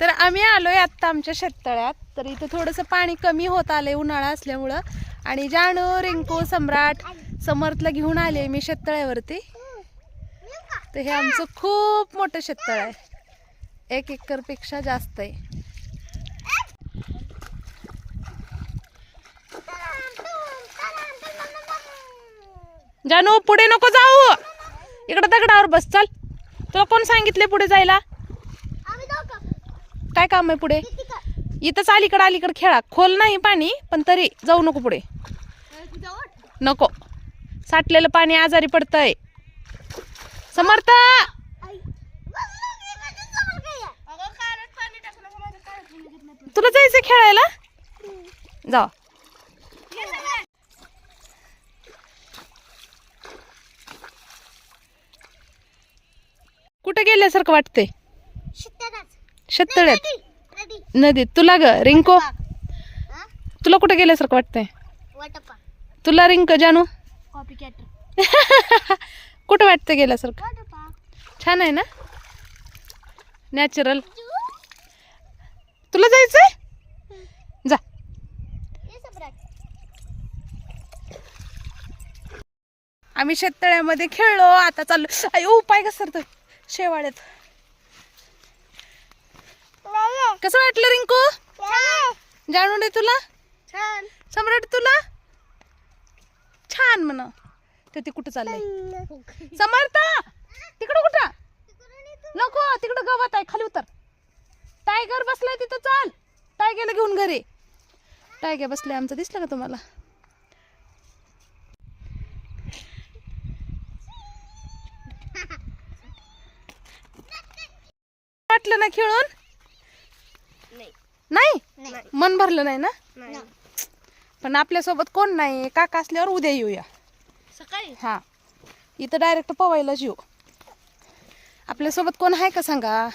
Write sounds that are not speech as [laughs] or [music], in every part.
तर आम्ही आलोय आत्ता आमच्या शेततळ्यात. तर इथं थोडंसं पाणी कमी होत आलंय उन्हाळा असल्यामुळं. आणि जानू रिंकू सम्राट समर्थला घेऊन आले मी शेततळ्यावरती. तर हे आमचं खूप मोठं शेततळ आहे. एक एकरपेक्षा जास्त आहे. जानू पुढे नको जाऊ. इकडं दगडावर बस चल. तुला कोण सांगितले पुढे जायला? काय काम आहे पुढे? इथंच अलीकडं अलीकडं खेळा. खोल नाही पाणी पण तरी जाऊ नको पुढे. नको. साठलेलं पाणी आजारी पडतंय. समर्थ! तुला जायचं खेळायला? जा. कुठे गेल्यासारखं वाटतंय? शेततळ्यात. नदीत तुला ग रिंको? तुला कुठे गेल्यासारखं वाटतंय? तुला रिंक जानू? [laughs] कुठं वाटतं गेल्यासारखं? छान आहे ना? नॅचरल तुला जायचंय? जा. आम्ही शेततळ्यामध्ये खेळलो आता चाललो. अयो पाय घसरतो शेवाळ्यात. कसं वाटलं रिंकू? जाणून दे तुला. सम्राट तुला? छान म्हणा. तर ते कुठं चाललंय समर्थ! तिकडं कुठं? नको तिकडं गवत आहे खाली उतर. टायगर बसलाय तिथं चाल. टायगरला घेऊन घरी. टायगर बसलाय आमचं दिसलं का तुम्हाला? वाटलं ना खेळून? नाही. नाही? मन भरलं नाही ना? पण आपल्यासोबत कोण नाही? काका असल्यावर उद्या येऊया. सकाळी? हा. इथं डायरेक्ट पवायलाच येऊ. आपल्यासोबत कोण आहे का सांगा?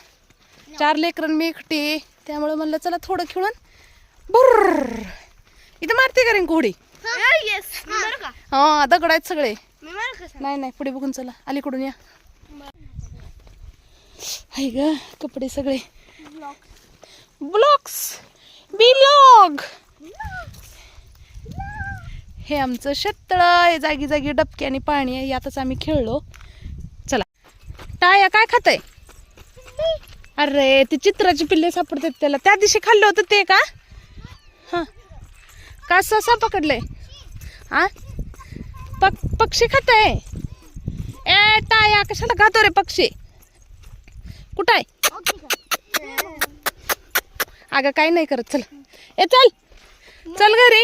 चार लेकरं मी एकटी. त्यामुळे म्हणलं चला थोडं खेळून. बुर्र. इथं मारते का रिंकू उडी येस मी मारू का? हा दगड आहेत सगळे. नाही नाही पुढे बघून चला. अलीकडून या. हाय ग कपडे सगळे. ब्लॉक्स बिलॉग हे आमचं शेततळ आहे. जागी जागी डबके आणि पाणी आहे. यातच आम्ही खेळलो. चला. टाया काय खाताय? अरे ते चित्राची पिल्ले सापडतात त्याला. त्या दिवशी खाल्लं होतं ते का? हा. का ससा पकडले हा पक पक्षी खाताय? ए टाया कशाला खातो रे पक्षी? कुठं आहे? अगं काही नाही करत. चल. ए चल. चल घरी.